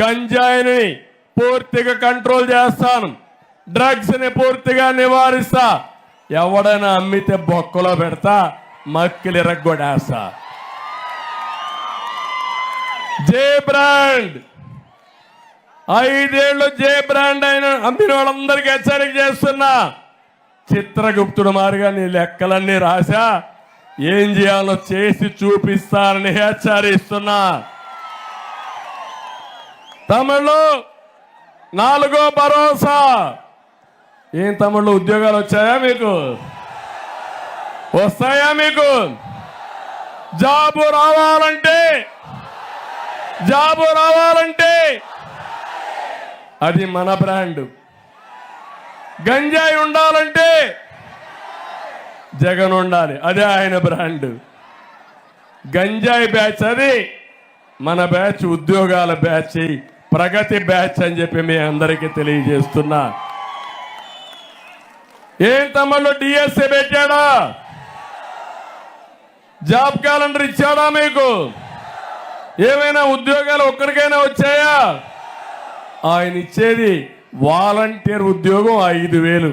గంజాయిని పూర్తిగా కంట్రోల్ చేస్తాను. డ్రగ్స్ని పూర్తిగా నివారిస్తా. ఎవడైనా అమ్మితే బొక్కలో పెడతా మక్కిలి రగ్గొడేస్తా జే బ్రాండ్. ఐదేళ్ళు జే బ్రాండ్ అయిన అమ్మిన వాళ్ళందరికీ హెచ్చరిక చేస్తున్నా. చిత్రగుప్తుడు మారిగా నీ లెక్కలన్నీ రాశా. ఏం చేయాలో చేసి చూపిస్తానని హెచ్చరిస్తున్నా. తమిళ్ళు నాలుగో భరోసా. ఏం తమిళ్ళు ఉద్యోగాలు వచ్చాయా మీకు? వస్తాయా మీకు? జాబు రావాలంటే జాబు రావాలంటే. అది మన బ్రాండ్. గంజాయి ఉండాలంటే జగన్ ఉండాలి. అదే ఆయన బ్రాండ్. గంజాయి బ్యాచ్ అది మన బ్యాచ్ ఉద్యోగాల బ్యాచ్. ప్రగతి బ్యాచ్ అని చెప్పి మీ అందరికీ తెలియజేస్తున్నా. ఏం తమ్ముళ్ళు డిఎస్ఏ పెట్టాడా? జాబ్ క్యాలెండర్ ఇచ్చాడా మీకు? ఏమైనా ఉద్యోగాలు ఒక్కరికైనా వచ్చాయా? ఆయన ఇచ్చేది వాలంటీర్ ఉద్యోగం ఐదు వేలు.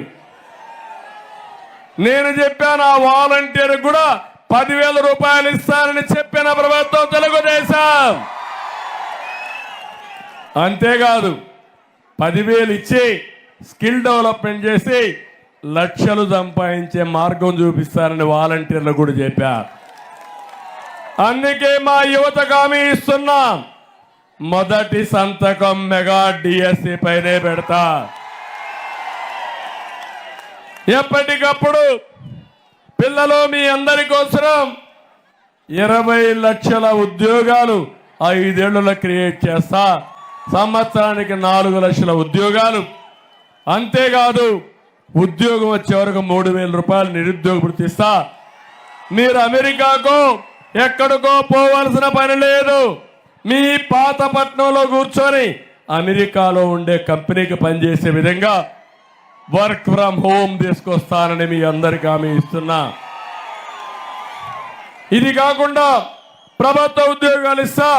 నేను చెప్పాను ఆ వాలంటీర్ కూడా పదివేల రూపాయలు ఇస్తానని చెప్పిన ప్రభుత్వం తెలుగుదేశం. అంతేకాదు పదివేలు ఇచ్చి స్కిల్ డెవలప్మెంట్ చేసి లక్షలు సంపాదించే మార్గం చూపిస్తారని వాలంటీర్లు కూడా చెప్పారు. అందుకే మా యువతకు హామీ ఇస్తున్నాం. మొదటి సంతకం మెగా డిఎస్సి పైనే పెడతా. ఎప్పటికప్పుడు పిల్లలు మీ అందరి కోసరం ఇరవై లక్షల ఉద్యోగాలు ఐదేళ్ళలో క్రియేట్ చేస్తా. సంవత్సరానికి నాలుగు లక్షల ఉద్యోగాలు. అంతేకాదు ఉద్యోగం వచ్చే వరకు మూడు వేల రూపాయలు నిరుద్యోగ వృత్తి ఇస్తా. మీరు అమెరికాకో ఎక్కడికో పోవలసిన పని లేదు. మీ పాత పట్నంలో కూర్చొని అమెరికాలో ఉండే కంపెనీకి పనిచేసే విధంగా వర్క్ ఫ్రమ్ హోమ్ తీసుకొస్తానని మీ అందరికీ హామీ ఇస్తున్నా. ఇది కాకుండా ప్రభుత్వ ఉద్యోగాలు ఇస్తా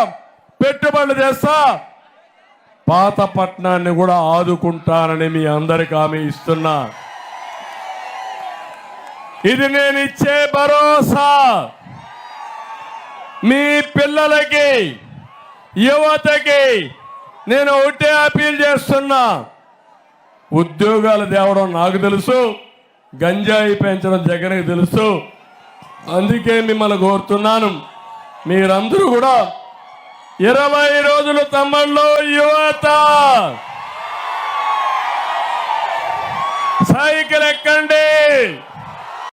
పెట్టుబడులు చేస్తా పాత పట్టణాన్ని కూడా ఆదుకుంటానని మీ అందరికీ హామీ ఇస్తున్నా. ఇది నేను ఇచ్చే భరోసా. మీ పిల్లలకి యువతకి నేను ఒకటే అపీల్ చేస్తున్నా. ఉద్యోగాలు తేవడం నాకు తెలుసు గంజాయి పెంచడం జగన్కి తెలుసు. అందుకే మిమ్మల్ని కోరుతున్నాను. మీరందరూ కూడా ఇరవై రోజులు తమ్ముళ్ళు యువత! సైకిల్ ఎక్కండి!